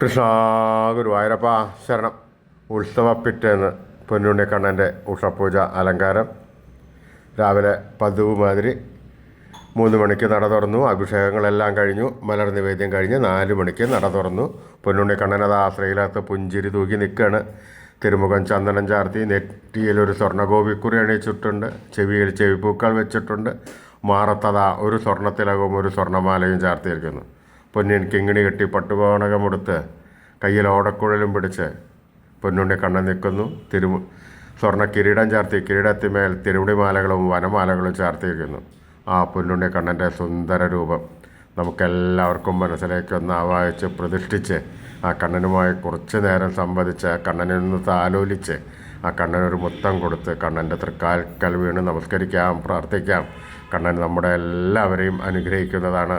കൃഷ്ണ ഗുരുവായൂരപ്പ ശരണം. ഉത്സവ പിറ്റേന്ന് പൊന്നുണ്ണിക്കണ്ണന്റെ ഉഷപൂജ അലങ്കാരം. രാവിലെ പതിവ് മാതിരി മൂന്ന് മണിക്ക് നട തുറന്നു. അഭിഷേകങ്ങളെല്ലാം കഴിഞ്ഞു. മലർ നിവേദ്യം കഴിഞ്ഞ് നാല് മണിക്ക് നട തുറന്നു. പൊന്നുണ്ണിക്കണ്ണൻ അത് ആശ്രയിലകത്ത് പുഞ്ചിരി തൂക്കി നിൽക്കുകയാണ് തിരുമുഖം ചന്ദനം ചാർത്തി നെറ്റിയിൽ ഒരു സ്വർണഗോപിക്കുറി അണിയിച്ചിട്ടുണ്ട്. ചെവിയിൽ ചെവിപ്പൂക്കൾ വെച്ചിട്ടുണ്ട്. മാറത്തതാ ഒരു സ്വർണത്തിലകവും ഒരു സ്വർണമാലയും ചാർത്തിയിരിക്കുന്നു. പൊന്നിൻ കിങ്ങിണി കെട്ടി പട്ടുപാണകമെടുത്ത് കയ്യിൽ ഓടക്കുഴലും പിടിച്ച് പൊന്നുണ്ണി കണ്ണൻ നിൽക്കുന്നു. തിരു സ്വർണ കിരീടം ചാർത്തി കിരീടത്തിമേൽ തിരുമുടിമാലകളും വനമാലകളും ചാർത്തിയിരിക്കുന്നു. ആ പൊന്നുണ്ണി കണ്ണന്റെ സുന്ദര രൂപം നമുക്കെല്ലാവർക്കും മനസ്സിലേക്ക് ഒന്ന് ആവാഹിച്ച് പ്രതിഷ്ഠിച്ച് ആ കണ്ണനുമായി കുറച്ച് നേരം സംവദിച്ച് ആ നിന്ന് താലോലിച്ച് ആ കണ്ണനൊരു മുത്തം കൊടുത്ത് കണ്ണന്റെ തൃക്കാൽക്കൽ വീണ് നമസ്കരിക്കാം പ്രാർത്ഥിക്കാം. കണ്ണൻ നമ്മുടെ എല്ലാവരെയും അനുഗ്രഹിക്കുന്നതാണ്.